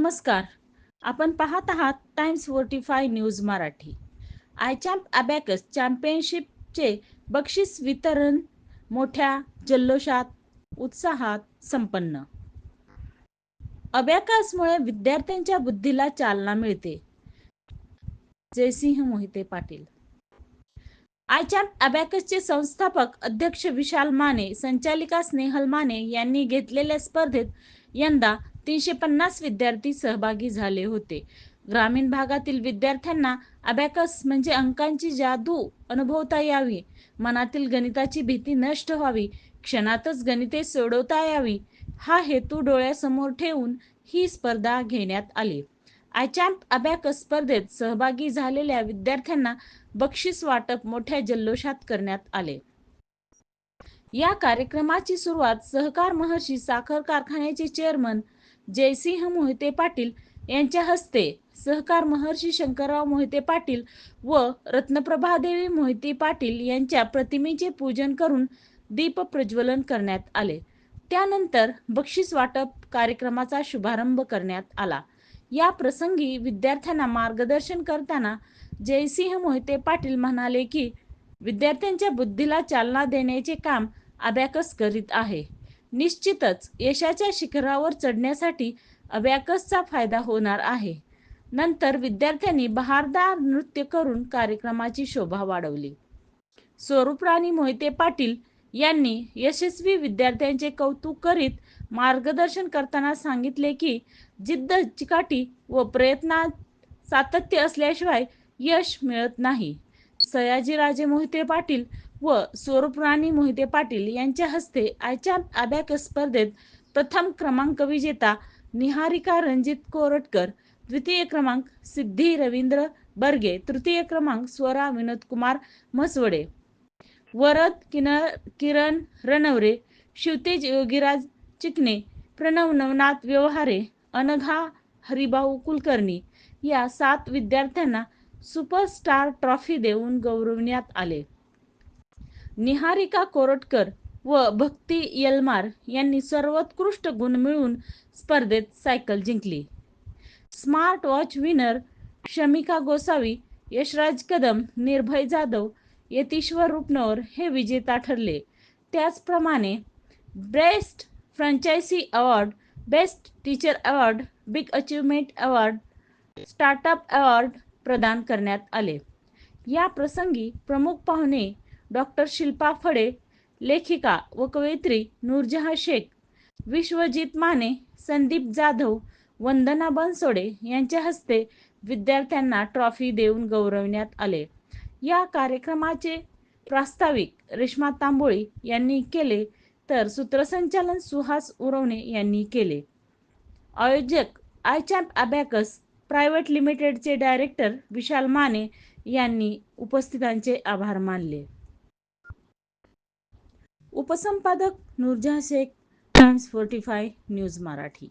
नमस्कार. आपण पाहत आहात Times forty five News Marathi. I champ abacus चॅम्पियनशिपचे बक्षीस वितरण मोठ्या जल्लोषात उत्साहात संपन्न. अबॅकसमुळे विद्यार्थ्यांच्या बुद्धीला चालना मिळते. जयसिंह मोहिते पाटील. आय चॅम्प अबॅकसचे संस्थापक अध्यक्ष विशाल माने संचालिका स्नेहल माने यांनी घेतलेल्या स्पर्धेत यंदा तीनशे पन्नास विद्यार्थी सहभागी झाले होते. ग्रामीण भागातील विद्यार्थ्यांना अबॅकस म्हणजे अंकांची जादू अनुभवता यावी. मनातील गणिताची भीती नष्ट व्हावी. क्षणातच गणिते सोडवता यावी. हा हेतू डोळ्यासमोर ठेवून ही स्पर्धा घेण्यात आली. आयचॅम्प अबॅकस स्पर्धेत सहभागी झालेल्या विद्यार्थ्यांना बक्षीस वाटप मोठ्या जल्लोषात करण्यात आले. या कार्यक्रमाची सुरुवात सहकार महर्षी साखर कारखान्याचे चेअरमन जयसिंह मोहिते पाटील यांच्या हस्ते सहकार महर्षी शंकरराव मोहिते पाटील व रत्नप्रभादेवी मोहिते पाटील यांच्या प्रतिमेचे पूजन करून दीप प्रज्वलन करण्यात आले. त्यानंतर बक्षीस वाटप कार्यक्रमाचा शुभारंभ करण्यात आला. या प्रसंगी विद्यार्थ्यांना मार्गदर्शन करताना जयसिंह मोहिते पाटील म्हणाले की विद्यार्थ्यांच्या बुद्धीला चालना देण्याचे काम अबॅकस करीत आहे. निश्चितच यशाच्या शिखरावर चढण्यासाठी अबॅकसचा फायदा होणार आहे. नंतर विद्यार्थ्यांनी बहारदार नृत्य करून कार्यक्रमाची शोभा वाढवली. स्वरूपराणी मोहिते पाटील यांनी यशस्वी विद्यार्थ्यांचे कौतुक करीत मार्गदर्शन करताना सांगितले की जिद्द चिकाटी व प्रयत्नात सातत्य असल्याशिवाय यश मिळत नाही. सयाजीराजे मोहिते पाटील व स्वरूपराणी मोहिते पाटील यांच्या हस्ते आयच्या अभ्याक स्पर्धेत प्रथम क्रमांक विजेता निहारिका रणजित कोरटकर द्वितीय क्रमांक सिद्धी रवींद्र बर्गे तृतीय क्रमांक स्वरा विनोदकुमार म्हसवडे. वरद किनर किरण रणवरे शिवतेज योगीराज चिकणे प्रणव नवनाथ व्यवहारे अनघा हरिभाऊ कुलकर्णी या सात विद्यार्थ्यांना सुपरस्टार ट्रॉफी देऊन गौरवण्यात आले. निहारिका कोरटकर व भक्ती यलमार यांनी सर्वोत्कृष्ट गुण मिळवून स्पर्धेत सायकल जिंकली. Smart watch winner Shamika Gosavi Yashraj Kadam Nirbhay Jadhav Yatishwar Rupnavar हे विजेता ठरले. त्याचप्रमाणे best franchise award best teacher award big achievement award startup award प्रदान करण्यात आले. या प्रसंगी प्रमुख पाहुणे डॉक्टर शिल्पा फडे लेखिका व कवयित्री नूरजहा शेख विश्वजित माने संदीप जाधव वंदना बनसोडे यांच्या हस्ते विद्यार्थ्यांना ट्रॉफी देऊन गौरवण्यात आले. या कार्यक्रमाचे प्रास्ताविक रेश्मा तांबोळी यांनी केले तर सूत्रसंचालन सुहास उरवणे यांनी केले. आयोजक आयचॅम्प अबॅकस प्रायव्हेट लिमिटेडचे डायरेक्टर विशाल माने यांनी उपस्थितांचे आभार मानले. उपसंपादक Noorjaha Shaikh Times forty five News Marathi.